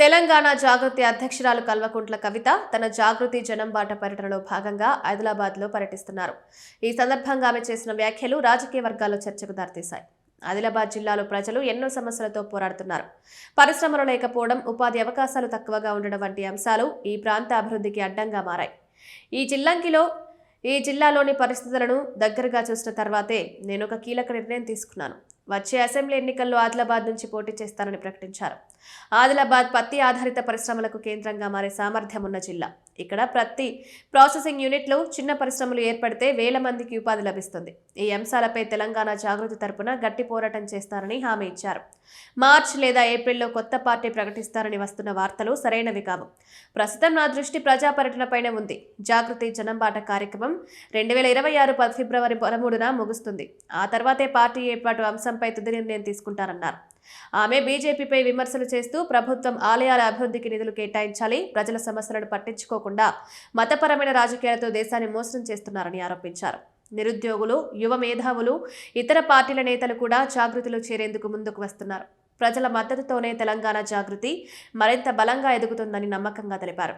తెలంగాణ జాగృతి అధ్యక్షురాలు కల్వకుంట్ల కవిత తన జాగృతి జనం బాట పర్యటనలో భాగంగా ఆదిలాబాద్లో పర్యటిస్తున్నారు. ఈ సందర్భంగా ఆమె చేసిన వ్యాఖ్యలు రాజకీయ వర్గాల్లో చర్చకు దారితీశాయి. ఆదిలాబాద్ జిల్లాలో ప్రజలు ఎన్నో సమస్యలతో పోరాడుతున్నారు. పరిశ్రమలు లేకపోవడం ఉపాధి అవకాశాలు తక్కువగా ఉండడం వంటి అంశాలు ఈ ప్రాంత అభివృద్ధికి అడ్డంగా మారాయి. ఈ జిల్లంకిలో ఈ జిల్లాలోని పరిస్థితులను దగ్గరగా చూసిన తర్వాతే నేను ఒక కీలక నిర్ణయం తీసుకున్నాను. వచ్చే అసెంబ్లీ ఎన్నికల్లో ఆదిలాబాద్ నుంచి పోటీ చేస్తానని ప్రకటించారు. ఆదిలాబాద్ పత్తి ఆధారిత పరిశ్రమలకు కేంద్రంగా మారే సామర్థ్యం ఉన్న జిల్లా. ఇక్కడ ప్రతి ప్రాసెసింగ్ యూనిట్లు చిన్న పరిశ్రమలు ఏర్పడితే వేల మందికి ఉపాధి లభిస్తుంది. ఈ అంశాలపై తెలంగాణ జాగృతి తరపున గట్టి పోరాటం చేస్తారని హామీ ఇచ్చారు. మార్చ్ లేదా ఏప్రిల్లో కొత్త పార్టీ ప్రకటిస్తారని వస్తున్న వార్తలు సరైనవి కావు. ప్రస్తుతం నా దృష్టి ప్రజా పర్యటనపైనే ఉంది. జాగృతి జనంబాట కార్యక్రమం రెండు వేల ఇరవై ఆరు ఫిబ్రవరి పదమూడున ముగుస్తుంది. ఆ తర్వాతే పార్టీ ఏర్పాటు అంశం అంశంపై తుది నిర్ణయం తీసుకుంటారన్నారు. ఆమె బీజేపీపై విమర్శలు చేస్తూ ప్రభుత్వం ఆలయాల అభివృద్ధికి నిధులు కేటాయించాలి ప్రజల సమస్యలను పట్టించుకోకుండా మతపరమైన రాజకీయాలతో దేశాన్ని మోసం చేస్తున్నారని ఆరోపించారు. నిరుద్యోగులు యువ మేధావులు ఇతర పార్టీల నేతలు కూడా జాగృతిలో చేరేందుకు ముందుకు వస్తున్నారు. ప్రజల మద్దతుతోనే తెలంగాణ జాగృతి మరింత బలంగా ఎదుగుతుందని నమ్మకంగా తెలిపారు.